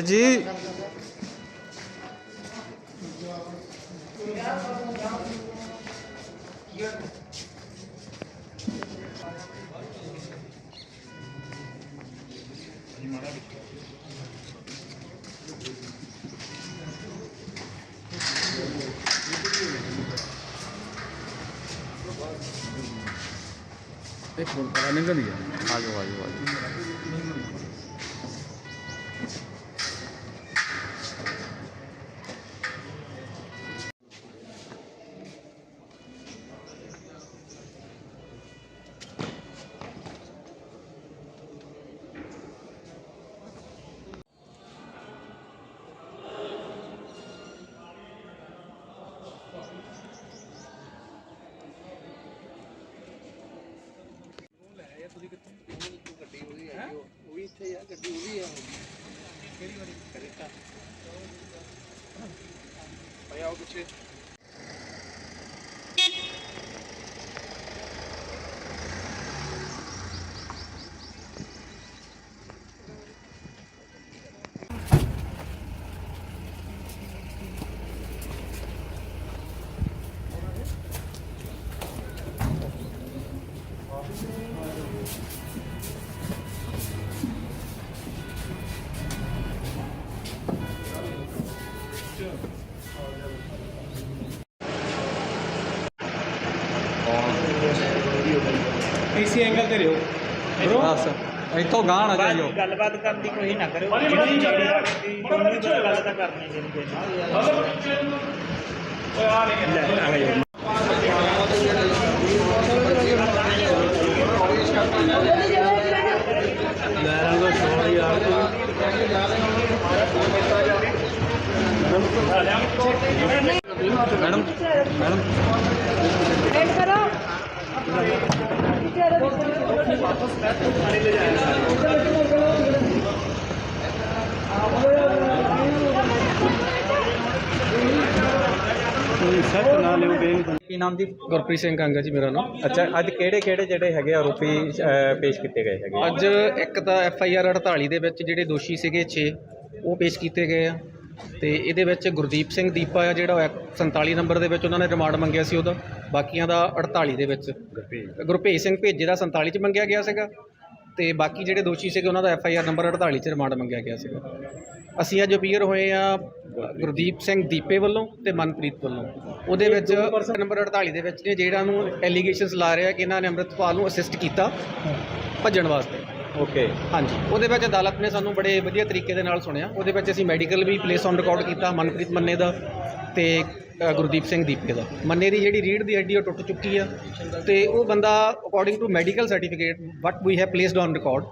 ਜੀ ਇੱਕ ਫੋਨ ਕਰਾ ਨਿਕਲ ਗਿਆ ਆ ਜਾਓ ਆ ਜਾਓ ਆ ਜਾਓ। ਕਿਸੀ ਉਹ ਵੀ ਹੈ ਕਿਹੜੀ ਵਾਲੀ ਕਰੇਟਾ ਪਰ ਆਓ ਪਿੱਛੇ। ਇਸੇ ਐਂਗਲ ਤੇ ਰਿਓ ਬਸ ਇੱਥੋਂ ਗਾਂ ਨਾ ਜਾਈਓ। ਗੱਲਬਾਤ ਕਰਨ ਦੀ ਕੋਈ ਨਾ ਕਰਿਓ ਜਿਹੜੀ ਹੀ ਗੱਲ ਤਾਂ ਕਰਨੀ ਚਾਹੀਦੀ ਹੈ ਮੈਡਮ ਮੈਡਮ। वेट करो ਕੀ ਨਾਮ ਦੀ ਗੁਰਪ੍ਰੀਤ ਸਿੰਘ ਕੰਗਾ ਜੀ ਮੇਰਾ ਨਾਮ ਅੱਛਾ ਅੱਜ ਕਿਹੜੇ ਕਿਹੜੇ ਜਿਹੜੇ ਹੈਗੇ ਆਰੋਪੀ ਅਹ, ਪੇਸ਼ ਕੀਤੇ ਗਏ ਹੈਗੇ ਅੱਜ ਇੱਕ ਤਾਂ ਐਫ ਆਈ ਆਰ 48 ਦੇ ਵਿੱਚ ਜਿਹੜੇ ਦੋਸ਼ੀ ਸੀਗੇ 6 ਉਹ ਪੇਸ਼ ਕੀਤੇ ਗਏ ਆ ਤੇ ਇਹਦੇ ਵਿੱਚ ਗੁਰਦੀਪ ਸਿੰਘ ਦੀਪਾ ਆ ਜਿਹੜਾ ਉਹ 47 ਨੰਬਰ ਦੇ ਵਿੱਚ ਉਹਨਾਂ ਨੇ ਰਿਮਾਂਡ ਮੰਗਿਆ ਸੀ ਉਹਦਾ ਬਾਕੀਆਂ ਦਾ 48 ਦੇ ਵਿੱਚ। ਗੁਰਭੇਜ ਸਿੰਘ ਭੇਜੇ ਦਾ 47 ਚ ਮੰਗਿਆ ਗਿਆ ਸੀਗਾ ਤੇ ਬਾਕੀ ਜਿਹੜੇ ਦੋਸ਼ੀ ਸੀਗੇ ਉਹਨਾਂ ਦਾ ਐਫ ਆਈ ਆਰ ਨੰਬਰ 48 ਚ ਰਿਮਾਂਡ ਮੰਗਿਆ ਗਿਆ ਸੀਗਾ। ਅਸੀਂ ਅੱਜ ਅਪੀਅਰ ਹੋਏ ਆ ਗੁਰਦੀਪ ਸਿੰਘ ਦੀਪੇ ਵੱਲੋਂ ਤੇ ਮਨਪ੍ਰੀਤ ਵੱਲੋਂ। ਉਹਦੇ ਵਿੱਚ ਨੰਬਰ 48 ਦੇ ਵਿੱਚ ਨੇ ਜਿਹੜਾ ਨੂੰ ਐਲੀਗੇਸ਼ਨਸ ਲਾ ਰਿਹਾ ਕਿ ਇਹਨਾਂ ਨੇ ਅੰਮ੍ਰਿਤਪਾਲ ਨੂੰ ਅਸਿਸਟ ਕੀਤਾ ਭੱਜਣ ਵਾਸਤੇ। ਓਕੇ ਹਾਂਜੀ। ਉਹਦੇ ਵਿੱਚ ਅਦਾਲਤ ਨੇ ਸਾਨੂੰ ਬੜੇ ਵਧੀਆ ਤਰੀਕੇ ਦੇ ਨਾਲ ਸੁਣਿਆ। ਉਹਦੇ ਵਿੱਚ ਅਸੀਂ ਮੈਡੀਕਲ ਵੀ ਪਲੇਸ ਔਨ ਰਿਕਾਰਡ ਕੀਤਾ ਮਨਪ੍ਰੀਤ ਮੰਨੇ ਦਾ ਤੇ ਅ, ਗੁਰਦੀਪ ਸਿੰਘ ਦੀਪੇ ਦਾ। ਮੰਨੇ ਦੀ ਜਿਹੜੀ ਰੀੜ ਦੀ ਹੱਡੀ ਉਹ ਟੁੱਟ ਚੁੱਕੀ ਆ। ਤੇ ਉਹ ਬੰਦਾ according to medical certificate what we have placed on record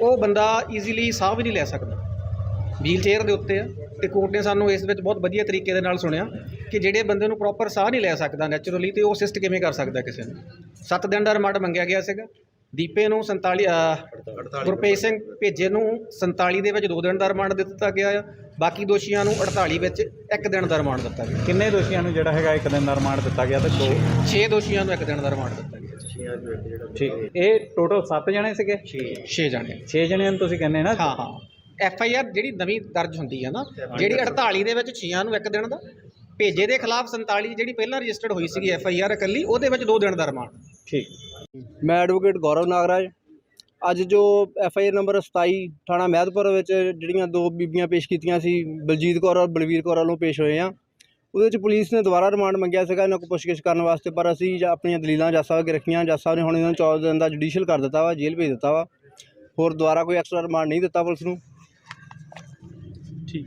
ਉਹ ਬੰਦਾ ਈਜ਼ੀਲੀ ਸਾਹ ਵੀ ਨਹੀਂ ਲੈ ਸਕਦਾ। ਵੀਲ ਚੇਅਰ ਦੇ ਉੱਤੇ ਆ। ਤੇ ਕੋਰਟ ਨੇ ਸਾਨੂੰ ਇਸ ਵਿੱਚ ਬਹੁਤ ਵਧੀਆ ਤਰੀਕੇ ਦੇ ਨਾਲ ਸੁਣਿਆ ਕਿ ਜਿਹੜੇ ਬੰਦੇ ਨੂੰ ਪ੍ਰੋਪਰ ਸਾਹ ਨਹੀਂ ਲੈ ਸਕਦਾ ਨੈਚੁਰਲੀ ਤੇ ਉਹ ਅਸਿਸਟ ਕਿਵੇਂ ਕਰ ਸਕਦਾ ਕਿਸੇ ਨੂੰ। 7 ਦਿਨ ਦਾ ਰਿਮਾਂਡ ਮੰਗਿਆ ਗਿਆ ਸੀਗਾ। ਦੀਪੇ ਨੂੰ 47 ਅ, ਗੁਰਪ੍ਰੀਤ ਸਿੰਘ ਭੇਜੇ ਨੂੰ 47 ਦੇ ਵਿੱਚ 2 ਦਿਨ ਦਾ ਰਿਮਾਂਡ ਦਿੱਤਾ ਗਿਆ ਆ। ਬਾਕੀ ਦੋਸ਼ੀਆਂ ਨੂੰ 48 ਵਿੱਚ 1 ਦਿਨ ਦਾ ਰਿਮਾਂਡ ਦਿੱਤਾ ਗਿਆ। ਕਿੰਨੇ ਦੋਸ਼ੀਆਂ ਨੂੰ ਜਿਹੜਾ ਹੈਗਾ ਇੱਕ ਦਿਨ ਦਾ ਰਿਮਾਂਡ ਦਿੱਤਾ ਗਿਆ ਤੇ ਦੋ? 6 ਦੋਸ਼ੀਆਂ ਨੂੰ 1 ਦਿਨ ਦਾ ਰਿਮਾਂਡ ਦਿੱਤਾ ਗਿਆ। ਠੀਕ। ਇਹ ਟੋਟਲ 7 ਜਣੇ ਸੀਗੇ? 6 ਜਾਣੇ। 6 ਜਣਿਆਂ ਨੂੰ ਤੁਸੀਂ ਕਹਿੰਦੇ ਨਾ? ਹਾਂ ਹਾਂ। ਐਫ ਆਈ ਆਰ ਜਿਹੜੀ ਨਵੀਂ ਦਰਜ ਹੁੰਦੀ ਹੈ ਨਾ ਜਿਹੜੀ 48 ਦੇ ਵਿੱਚ 6 ਨੂੰ ਇੱਕ ਦਿਨ ਦਾ ਭੇਜੇ ਦੇ ਖਿਲਾਫ 47 ਜਿਹੜੀ ਪਹਿਲਾਂ ਰਜਿਸਟਰਡ ਹੋਈ ਸੀਗੀ ਐਫ ਆਈ ਆਰ ਇਕੱਲੀ ਉਹਦੇ ਵਿੱਚ 2 ਦਿਨ ਦਾ ਰਿਮਾਂਡ। ਠੀਕ। ਮੈਂ ਐਡਵੋਕੇਟ ਗੌਰਵ ਨਾਗਰਾਜ। ਅੱਜ ਜੋ ਐਫ ਆਈ ਆਰ ਨੰਬਰ 27 ਥਾਣਾ ਮਹਿਦਪੁਰ ਵਿੱਚ ਜਿਹੜੀਆਂ ਦੋ ਬੀਬੀਆਂ ਪੇਸ਼ ਕੀਤੀਆਂ ਸੀ, ਬਲਜੀਤ ਕੌਰ ਔਰ ਬਲਵੀਰ ਕੌਰ ਵੱਲੋਂ ਪੇਸ਼ ਹੋਏ ਆ, ਉਹਦੇ ਵਿੱਚ ਪੁਲਿਸ ਨੇ ਦੁਬਾਰਾ ਰਿਮਾਂਡ ਮੰਗਿਆ ਸੀਗਾ, ਇਹਨਾਂ ਕੋਲ ਪੁੱਛਗਿੱਛ ਕਰਨ ਵਾਸਤੇ, ਪਰ ਅਸੀਂ ਆਪਣੀਆਂ ਦਲੀਲਾਂ ਜੱਜ ਸਾਹਿਬ ਅੱਗੇ ਰੱਖੀਆਂ ਜੱਜ ਸਾਹਿਬ ਨੇ ਹੁਣ ਇਹਨਾਂ ਨੂੰ 14 ਦਿਨ ਦਾ ਜੁਡੀਸ਼ੀਅਲ ਕਰ ਦਿੱਤਾ ਵਾ, ਜੇਲ੍ਹ ਭੇਜ ਦਿੱਤਾ ਵਾ। ਹੋਰ ਦੁਬਾਰਾ ਕੋਈ ਐਕਸਟਰਾ ਰਿਮਾਂਡ ਨਹੀਂ ਦਿੱਤਾ ਪੁਲਿਸ ਨੂੰ। ਠੀਕ।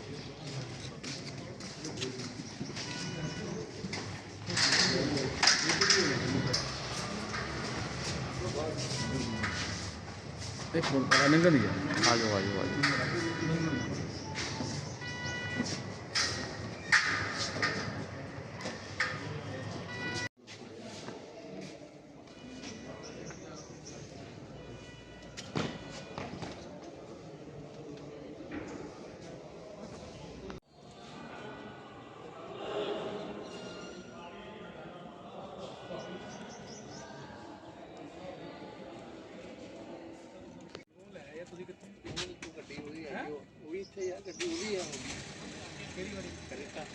ਆ ਜਾਓ ਆ ਜਾਓ ਆ ਜਾਓ ਆ ਤੁਸੀਂ ਕਿੱਥੋਂ ਤੂੰ ਗੱਡੀ ਉਹਦੀ ਹੈ? ਉਹ ਵੀ ਇੱਥੇ ਆ ਗੱਡੀ ਉਹਦੀ ਆ। ਕਿਹੜੀ ਵਾਲੀ? ਕਰੇਟਾ।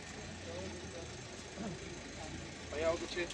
ਭਾਈ ਆਓ ਪਿੱਛੇ।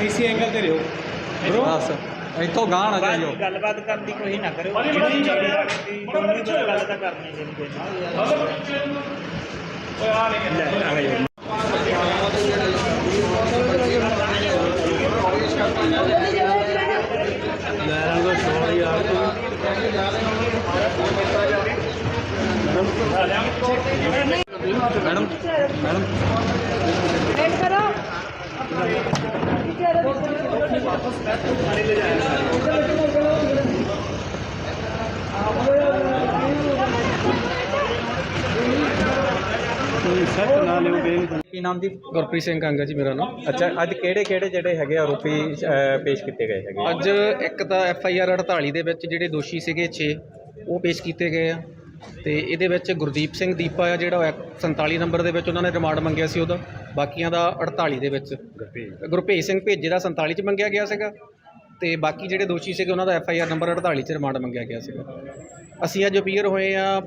ਇਸੇ ਐਂਗਲ ਤੇ ਰਿਓ ਬਸ ਇੱਥੋਂ ਗਾਂ ਨਾ ਬਾਕੀ ਗੱਲਬਾਤ ਕਰਨ ਦੀ ਕੋਈ ਨਾ ਕਰੋ। ਜਿਹੜੀ ਤੋਂ ਗੱਲ ਤਾਂ ਕਰਨੀ ਜਿਹੜੀ ਕੋਈ ਨਾ ਮੈਡਮ ਮੈਡਮ। ਕੀ ਨਾਮ ਦੀ ਗੁਰਪ੍ਰੀਤ ਸਿੰਘ ਕਾਂਗਾ ਜੀ ਮੇਰਾ ਨਾਮ। ਅੱਛਾ ਅੱਜ ਕਿਹੜੇ ਕਿਹੜੇ ਜਿਹੜੇ ਹੈਗੇ ਆਰੋਪੀ ਪੇਸ਼ ਕੀਤੇ ਗਏ ਹੈਗੇ ਅੱਜ ਇੱਕ ਤਾਂ ਐਫ ਆਈ ਆਰ 48 ਦੇ ਵਿੱਚ ਜਿਹੜੇ ਦੋਸ਼ੀ ਸੀਗੇ 6 ਉਹ ਪੇਸ਼ ਕੀਤੇ ਗਏ ਆ। ਤੇ ਇਹਦੇ ਵਿੱਚ ਗੁਰਦੀਪ ਸਿੰਘ ਦੀਪਾ ਆ ਜਿਹੜਾ ਉਹ ਇੱਕ 47 ਨੰਬਰ ਦੇ ਵਿੱਚ ਉਹਨਾਂ ਨੇ ਰਿਮਾਂਡ ਮੰਗਿਆ ਸੀ ਉਹਦਾ ਬਾਕੀਆਂ ਦਾ 48 ਦੇ ਵਿੱਚ। ਗੁਰਭੇਜ ਸਿੰਘ। ਭੇਜੇ ਦਾ 47 ਚ ਮੰਗਿਆ ਗਿਆ ਸੀਗਾ ਤੇ ਬਾਕੀ ਜਿਹੜੇ ਦੋਸ਼ੀ ਸੀਗੇ ਉਹਨਾਂ ਦਾ ਐਫ ਆਈ ਆਰ ਨੰਬਰ 48 ਚ ਰਿਮਾਂਡ ਮੰਗਿਆ ਗਿਆ ਸੀਗਾ। ਅਸੀਂ ਅੱਜ ਅਪੀਅਰ ਹੋਏ ਆ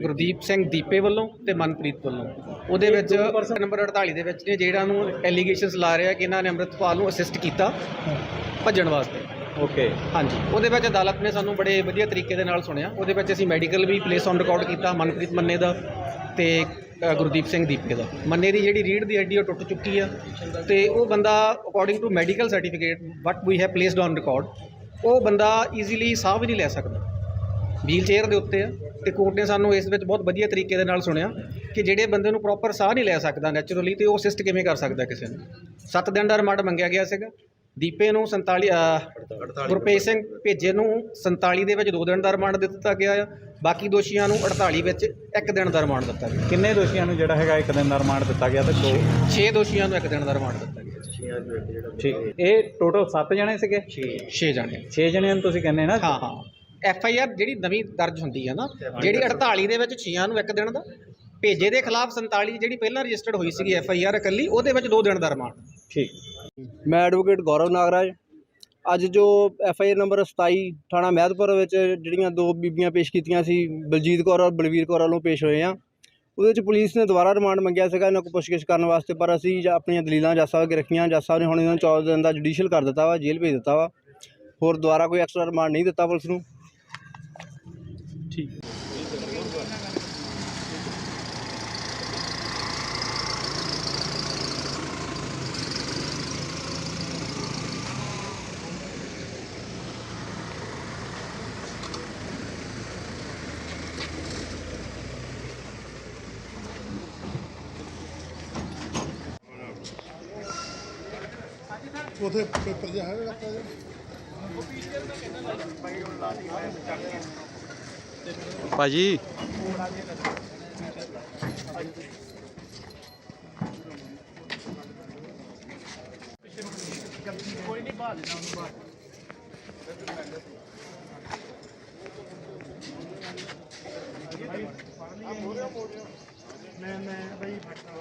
ਗੁਰਦੀਪ ਸਿੰਘ ਦੀਪੇ ਵੱਲੋਂ ਤੇ ਮਨਪ੍ਰੀਤ ਵੱਲੋਂ। ਉਹਦੇ ਵਿੱਚ ਨੰਬਰ 48 ਦੇ ਵਿੱਚ ਨੇ ਜਿਹੜਾ ਨੂੰ ਐਲੀਗੇਸ਼ਨਸ ਲਾ ਰਿਹਾ ਕਿ ਇਹਨਾਂ ਨੇ ਅੰਮ੍ਰਿਤਪਾਲ ਨੂੰ ਅਸਿਸਟ ਕੀਤਾ ਭੱਜਣ ਵਾਸਤੇ। ਓਕੇ ਹਾਂਜੀ। ਉਹਦੇ ਵਿੱਚ ਅਦਾਲਤ ਨੇ ਸਾਨੂੰ ਬੜੇ ਵਧੀਆ ਤਰੀਕੇ ਦੇ ਨਾਲ ਸੁਣਿਆ। ਉਹਦੇ ਵਿੱਚ ਅਸੀਂ ਮੈਡੀਕਲ ਵੀ ਪਲੇਸ ਔਨ ਰਿਕਾਰਡ ਕੀਤਾ ਮਨਪ੍ਰੀਤ ਮੰਨੇ ਦਾ ਤੇ ਅ, ਗੁਰਦੀਪ ਸਿੰਘ ਦੀਪੇ ਦਾ। ਮੰਨੇ ਦੀ ਜਿਹੜੀ ਰੀੜ ਦੀ ਹੱਡੀ ਉਹ ਟੁੱਟ ਚੁੱਕੀ ਆ। ਤੇ ਉਹ ਬੰਦਾ according to medical certificate what we have placed on record ਉਹ ਬੰਦਾ ਈਜ਼ੀਲੀ ਸਾਹ ਵੀ ਨਹੀਂ ਲੈ ਸਕਦਾ। ਵੀਲ ਚੇਅਰ ਦੇ ਉੱਤੇ ਆ। ਤੇ ਕੋਰਟ ਨੇ ਸਾਨੂੰ ਇਸ ਵਿੱਚ ਬਹੁਤ ਵਧੀਆ ਤਰੀਕੇ ਦੇ ਨਾਲ ਸੁਣਿਆ ਕਿ ਜਿਹੜੇ ਬੰਦੇ ਨੂੰ ਪ੍ਰੋਪਰ ਸਾਹ ਨਹੀਂ ਲੈ ਸਕਦਾ ਨੈਚੁਰਲੀ ਤੇ ਉਹ ਅਸਿਸਟ ਕਿਵੇਂ ਕਰ ਸਕਦਾ ਕਿਸੇ ਨੂੰ। 7 ਦਿਨ ਦਾ ਰਿਮਾਂਡ ਮੰਗਿਆ ਗਿਆ ਸੀਗਾ। ਦੀਪੇ ਨੂੰ 47 ਅ, ਗੁਰਪ੍ਰੀਤ ਸਿੰਘ ਭੇਜੇ ਨੂੰ 47 ਦੇ ਵਿੱਚ 2 ਦਿਨ ਦਾ ਰਿਮਾਂਡ ਦੇ ਦਿੱਤਾ ਗਿਆ ਆ। ਬਾਕੀ ਦੋਸ਼ੀਆਂ ਨੂੰ 48 ਵਿੱਚ 1 ਦਿਨ ਦਾ ਰਿਮਾਂਡ ਦਿੱਤਾ ਗਿਆ। ਕਿੰਨੇ ਦੋਸ਼ੀਆਂ ਨੂੰ ਜਿਹੜਾ ਹੈਗਾ ਇੱਕ ਦਿਨ ਦਾ ਰਿਮਾਂਡ ਦਿੱਤਾ ਗਿਆ ਤੇ ਦੋ? 6 ਦੋਸ਼ੀਆਂ ਨੂੰ 1 ਦਿਨ ਦਾ ਰਿਮਾਂਡ ਦਿੱਤਾ ਗਿਆ। ਠੀਕ। ਇਹ ਟੋਟਲ 7 ਜਣੇ ਸੀਗੇ? 6 ਜਾਣੇ। 6 ਜਣਿਆਂ ਨੂੰ ਤੁਸੀਂ ਕਹਿੰਦੇ ਨਾ? ਹਾਂ ਹਾਂ। ਐਫ ਆਈ ਆਰ ਜਿਹੜੀ ਨਵੀਂ ਦਰਜ ਹੁੰਦੀ ਹੈ ਨਾ ਜਿਹੜੀ 48 ਦੇ ਵਿੱਚ 6 ਨੂੰ 1 ਦਿਨ ਦਾ ਭੇਜੇ ਦੇ ਖਿਲਾਫ 47 ਜਿਹੜੀ ਪਹਿਲਾਂ ਰਜਿਸਟਰਡ ਹੋਈ ਸੀਗੀ ਐਫ ਆਈ ਆਰ ਇਕੱਲੀ ਉਹਦੇ ਵਿੱਚ 2 ਦਿਨ ਦਾ ਰਿਮਾਂਡ। ਠੀਕ। ਮੈਂ ਐਡਵੋਕੇਟ ਗੌਰਵ ਨਾਗਰਾਜ। ਅੱਜ ਜੋ ਐਫ ਆਈ ਆਰ ਨੰਬਰ 27 ਥਾਣਾ ਮਹਿਦਪੁਰ ਵਿੱਚ ਜਿਹੜੀਆਂ ਦੋ ਬੀਬੀਆਂ ਪੇਸ਼ ਕੀਤੀਆਂ ਸੀ, ਬਲਜੀਤ ਕੌਰ ਔਰ ਬਲਵੀਰ ਕੌਰ ਵੱਲੋਂ ਪੇਸ਼ ਹੋਏ ਆ, ਉਹਦੇ ਵਿੱਚ ਪੁਲਿਸ ਨੇ ਦੁਬਾਰਾ ਰਿਮਾਂਡ ਮੰਗਿਆ ਸੀਗਾ ਇਹਨਾਂ ਕੋਲ ਪੁੱਛਗਿੱਛ ਕਰਨ ਵਾਸਤੇ, ਪਰ ਅਸੀਂ ਜਾਂ ਆਪਣੀਆਂ ਦਲੀਲਾਂ ਜੱਜ ਸਾਹਿਬ ਅੱਗੇ ਰੱਖੀਆਂ ਜੱਜ ਸਾਹਿਬ ਨੇ ਹੁਣ ਇਹਨਾਂ ਨੂੰ 14 ਦਿਨ ਦਾ ਜੁਡੀਸ਼ੀਅਲ ਕਰ ਦਿੱਤਾ ਵਾ, ਜੇਲ੍ਹ ਭੇਜ ਦਿੱਤਾ ਵਾ। ਹੋਰ ਦੁਬਾਰਾ ਕੋਈ ਐਕਸਟਰਾ ਰਿਮਾਂਡ ਨਹੀਂ ਦਿੱਤਾ ਪੁਲਿਸ ਨੂੰ। ਠੀਕ। ਉਥੇ ਪੇਪਰ ਜਿਹਾ ਹੈਗਾ ਆਪਾਂ ਦਾ। ਭਾਜੀ। ਕੋਈ ਨਹੀਂ ਬਾਹਰ ਦੇਣਾ ਉਹਨੂੰ ਬਾਹਰ ਮੈਂ ਮੈਂ ਬਈ ਫਟਦਾ